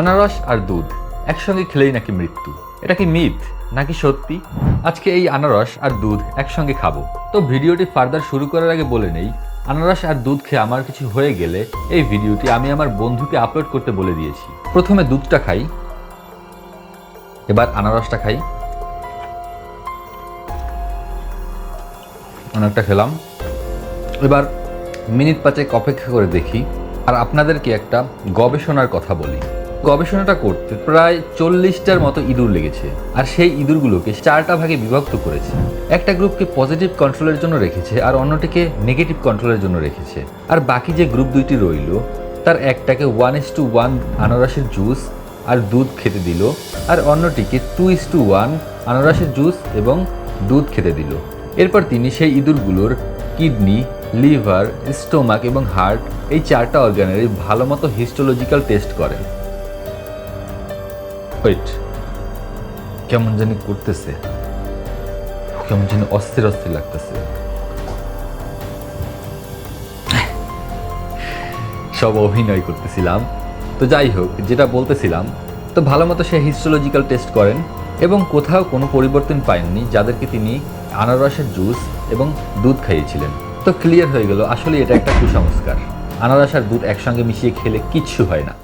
আনারস আর দুধ। একসঙ্গে খেলেই নাকি মৃত্যু। এটা কি মিথ নাকি সত্যি? আজকে এই আনারস আর দুধ একসঙ্গে খাব। তো ভিডিওটি ফার্দার শুরু করার আগে বলে নেই, আনারস আর দুধ খেয়ে আমার কিছু হয়ে গেলে এই ভিডিওটি আমি আমার বন্ধুকে আপলোড করতে বলে দিয়েছি। প্রথমে দুধটা খাই, এবার আনারসটা খাই। অনেকটা খেলাম। এবার মিনিট পাঁচেক অপেক্ষা করে দেখি, আর আপনাদেরকে একটা গবেষণার কথা বলি। গবেষণাটা করতে প্রায় চল্লিশটার মতো ইঁদুর লেগেছে, আর সেই ইঁদুরগুলোকে চারটা ভাগে বিভক্ত করেছে। একটা গ্রুপকে পজিটিভ কন্ট্রোলের জন্য রেখেছে, আর অন্যটিকে নেগেটিভ কন্ট্রোলের জন্য রেখেছে। আর বাকি যে গ্রুপ দুইটি রইল, তার একটাকে ওয়ান ইস টু ওয়ান আনারসের জুস আর দুধ খেতে দিল, আর অন্যটিকে টু ইস টু ওয়ান আনারসের জুস এবং দুধ খেতে দিল। এরপর তিনি সেই ইঁদুরগুলোর কিডনি, লিভার, স্টোমাক এবং হার্ট এই চারটা অর্গানেরই ভালো মতো হিস্টোলজিক্যাল টেস্ট করেন। ওয়েট কেমন জানি করতেছে। কেমন জানি অস্থির অস্থির লাগতেছে। সব অভিনয় করতেছিলাম। তো যাই হোক, যেটা বলতেছিলাম, তো ভালো মতো সে হিস্টোলজিক্যাল টেস্ট করেন এবং কোথাও কোনো পরিবর্তন পায়ননি যাদেরকে তিনি আনারসের জুস এবং দুধ খাইয়েছিলেন। তো ক্লিয়ার হয়ে গেল আসলে এটা একটা কুসংস্কার। আনারস আর দুধ একসঙ্গে মিশিয়ে খেলে কিচ্ছু হয় না।